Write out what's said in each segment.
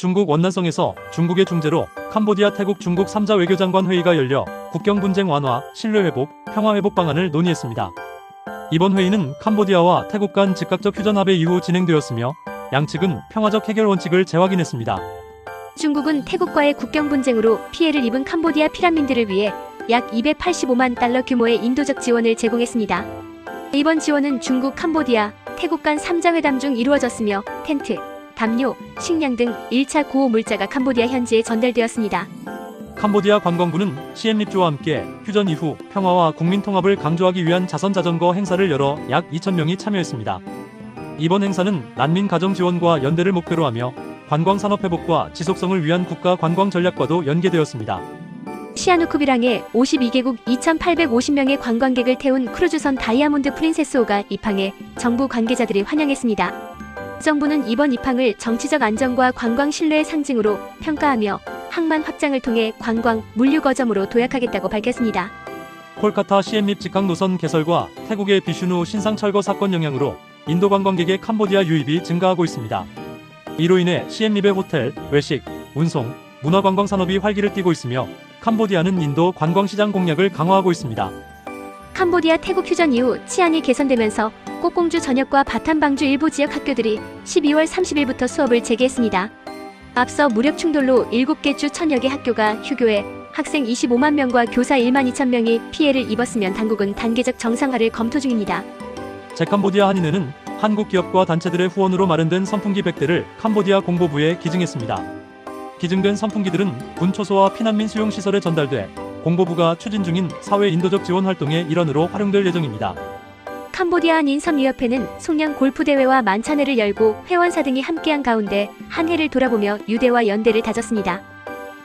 중국 원난성에서 중국의 중재로 캄보디아 태국 중국 3자 외교장관 회의가 열려 국경 분쟁 완화, 신뢰 회복, 평화 회복 방안을 논의했습니다. 이번 회의는 캄보디아와 태국 간 즉각적 휴전 합의 이후 진행되었으며 양측은 평화적 해결 원칙을 재확인했습니다. 중국은 태국과의 국경 분쟁으로 피해를 입은 캄보디아 피난민들을 위해 약 285만 달러 규모의 인도적 지원을 제공했습니다. 이번 지원은 중국, 캄보디아, 태국 간 3자 회담 중 이루어졌으며 텐트, 담요, 식량 등 1차 구호 물자가 캄보디아 현지에 전달되었습니다. 캄보디아 관광부는 시엠립주와 함께 휴전 이후 평화와 국민 통합을 강조하기 위한 자선 자전거 행사를 열어 약 2,000명이 참여했습니다. 이번 행사는 난민 가정 지원과 연대를 목표로 하며 관광 산업 회복과 지속성을 위한 국가 관광 전략과도 연계되었습니다. 시아누쿠비랑에 52개국 2,850명의 관광객을 태운 크루즈선 다이아몬드 프린세스호가 입항해 정부 관계자들이 환영했습니다. 정부는 이번 입항을 정치적 안정과 관광 신뢰의 상징으로 평가하며 항만 확장을 통해 관광 물류 거점으로 도약하겠다고 밝혔습니다. 콜카타 시엠립 직항 노선 개설과 태국의 비슈누 신상 철거 사건 영향으로 인도 관광객의 캄보디아 유입이 증가하고 있습니다. 이로 인해 시엠립의 호텔, 외식, 운송, 문화관광 산업이 활기를 띠고 있으며 캄보디아는 인도 관광시장 공략을 강화하고 있습니다. 캄보디아 태국 휴전 이후 치안이 개선되면서 꽃공주 전역과 바탄 방주 일부 지역 학교들이 12월 30일부터 수업을 재개했습니다. 앞서 무력 충돌로 7개 주 천여 개 학교가 휴교해 학생 25만 명과 교사 1만 2천 명이 피해를 입었으면 당국은 단계적 정상화를 검토 중입니다. 제캄보디아 한인회는 한국 기업과 단체들의 후원으로 마련된 선풍기 100대를 캄보디아 공보부에 기증했습니다. 기증된 선풍기들은 군 초소와 피난민 수용 시설에 전달돼 공보부가 추진 중인 사회 인도적 지원 활동의 일환으로 활용될 예정입니다. 캄보디아 한인섬유협회는 송년 골프대회와 만찬회를 열고 회원사 등이 함께한 가운데 한 해를 돌아보며 유대와 연대를 다졌습니다.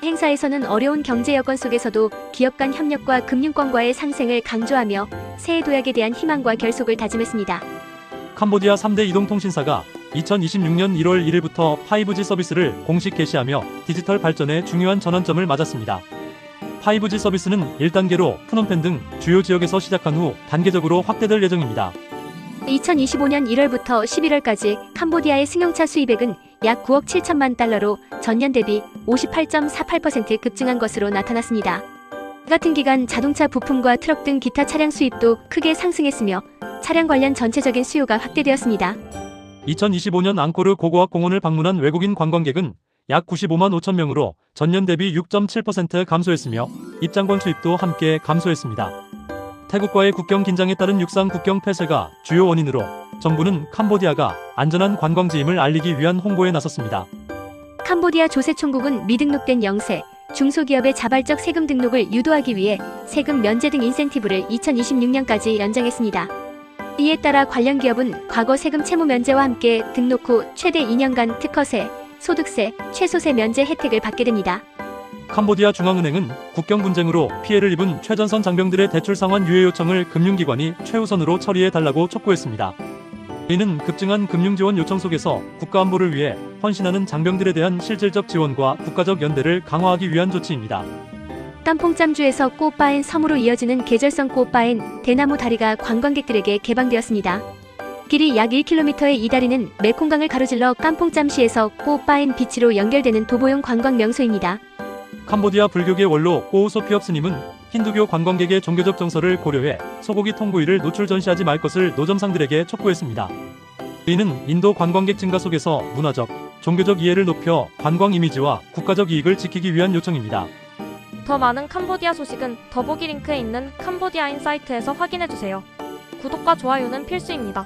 행사에서는 어려운 경제 여건 속에서도 기업 간 협력과 금융권과의 상생을 강조하며 새해 도약에 대한 희망과 결속을 다짐했습니다. 캄보디아 3대 이동통신사가 2026년 1월 1일부터 5G 서비스를 공식 개시하며 디지털 발전에 중요한 전환점을 맞았습니다. 5G 서비스는 1단계로 푸놈펜 등 주요 지역에서 시작한 후 단계적으로 확대될 예정입니다. 2025년 1월부터 11월까지 캄보디아의 승용차 수입액은 약 9억 7천만 달러로 전년 대비 58.48% 급증한 것으로 나타났습니다. 같은 기간 자동차 부품과 트럭 등 기타 차량 수입도 크게 상승했으며 차량 관련 전체적인 수요가 확대되었습니다. 2025년 앙코르 고고학 공원을 방문한 외국인 관광객은 약 95만 5천 명으로 전년 대비 6.7% 감소했으며 입장권 수입도 함께 감소했습니다. 태국과의 국경 긴장에 따른 육상 국경 폐쇄가 주요 원인으로 정부는 캄보디아가 안전한 관광지임을 알리기 위한 홍보에 나섰습니다. 캄보디아 조세총국은 미등록된 영세, 중소기업의 자발적 세금 등록을 유도하기 위해 세금 면제 등 인센티브를 2026년까지 연장했습니다. 이에 따라 관련 기업은 과거 세금 채무 면제와 함께 등록 후 최대 2년간 특허세, 소득세, 최소세 면제 혜택을 받게 됩니다. 캄보디아 중앙은행은 국경 분쟁으로 피해를 입은 최전선 장병들의 대출 상환 유예 요청을 금융기관이 최우선으로 처리해 달라고 촉구했습니다. 이는 급증한 금융지원 요청 속에서 국가 안보를 위해 헌신하는 장병들에 대한 실질적 지원과 국가적 연대를 강화하기 위한 조치입니다. 땀퐁짬주에서 꽃바엔 섬으로 이어지는 계절성 꽃바엔 대나무 다리가 관광객들에게 개방되었습니다. 길이 약 1km의 이 다리는 메콩강을 가로질러 깜퐁짬시에서 꽃바엔 비치로 연결되는 도보용 관광 명소입니다. 캄보디아 불교계 원로 꼬우소피업 스님은 힌두교 관광객의 종교적 정서를 고려해 소고기 통구이를 노출 전시하지 말 것을 노점상들에게 촉구했습니다. 이는 인도 관광객 증가 속에서 문화적, 종교적 이해를 높여 관광 이미지와 국가적 이익을 지키기 위한 요청입니다. 더 많은 캄보디아 소식은 더보기 링크에 있는 캄보디아 인 사이트에서 확인해주세요. 구독과 좋아요는 필수입니다.